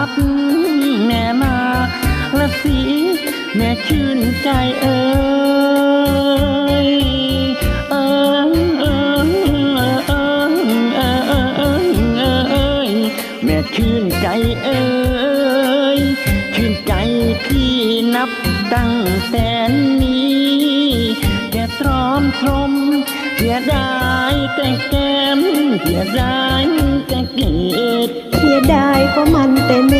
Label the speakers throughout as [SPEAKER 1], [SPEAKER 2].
[SPEAKER 1] ับแม่มาละสีแม่ชื่นใจเอ่ยเอ่ยแม่ชื่นใจเอ่ยชื่นใจพี่นับตั้งแต่นี้แกตรอมทรมเสียดายแต่แก้มเสียดาย
[SPEAKER 2] สียดายเพราะมันแต่เน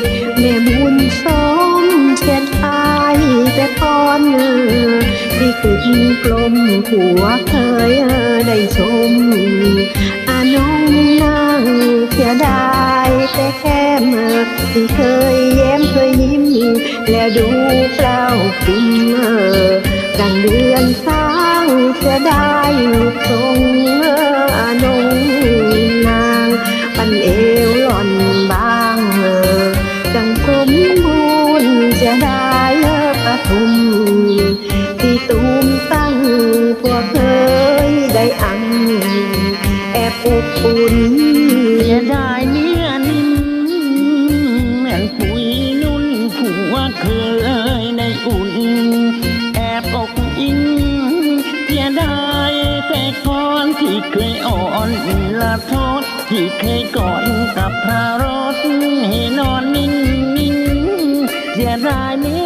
[SPEAKER 2] ตแม่บุญซ้อมเสียดายแต่ตอนเออที่ขึ้นกลมหัวเคยเออได้ชมอาน้องนางเสียดายแต่แค่เมื่อที่เคยแย้มเคยยิ้ม แล้วดูเปล่าปิ้มเออดังเดือนสร้างเสียดายลูกทรง ที่ตูมตั้งพวกเคยได้อัง แอบอบอุ่น
[SPEAKER 1] เสียดายเนื้อนิ่มเหมือนปุ๋ยนุ่นผัวเคยได้อุ่น แอบอกอิงเสียดายแต่ก่อนที่เคยอ่อนละโทษที่เคยก่อดกับพระรถให้นอนนิ่งนิ่งเสียดายเนื้อเย็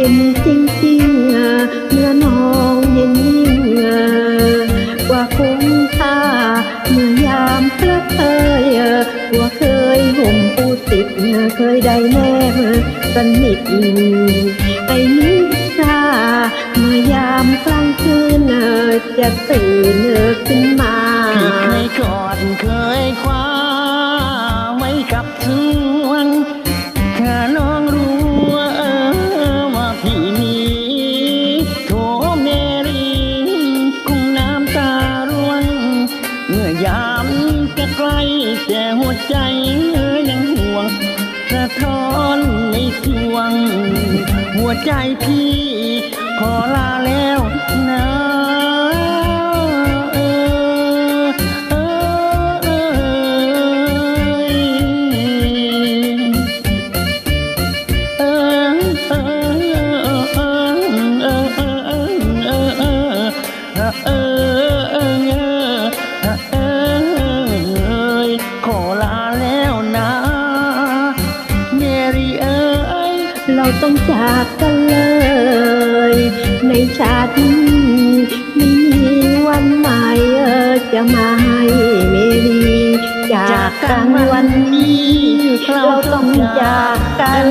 [SPEAKER 2] ย็นจริงๆอะเมื่อน้องเย็นยิ่งอะกว่าคุ้มค่าเมื่อยามพระเคยอะว่าเคยห่มปูติดอะเคยได้แนบสนิทไอ้นิสาเมื่อยามกลางคืนอะจะตื่นอะขึ้นมา
[SPEAKER 1] ที่เคยกอดเคยคว้าไว้กับสวง ใกล้แต่หัวใจยังห่วงสะท้อนในสวง หัวใจพี่ขอลาแล้วนะ
[SPEAKER 2] ต้องจากกันเลย ในชาตินี้ไม่มีวันใหม่เออจะมาให้เมรีจากกันวันนี้ เราต้องจากกัน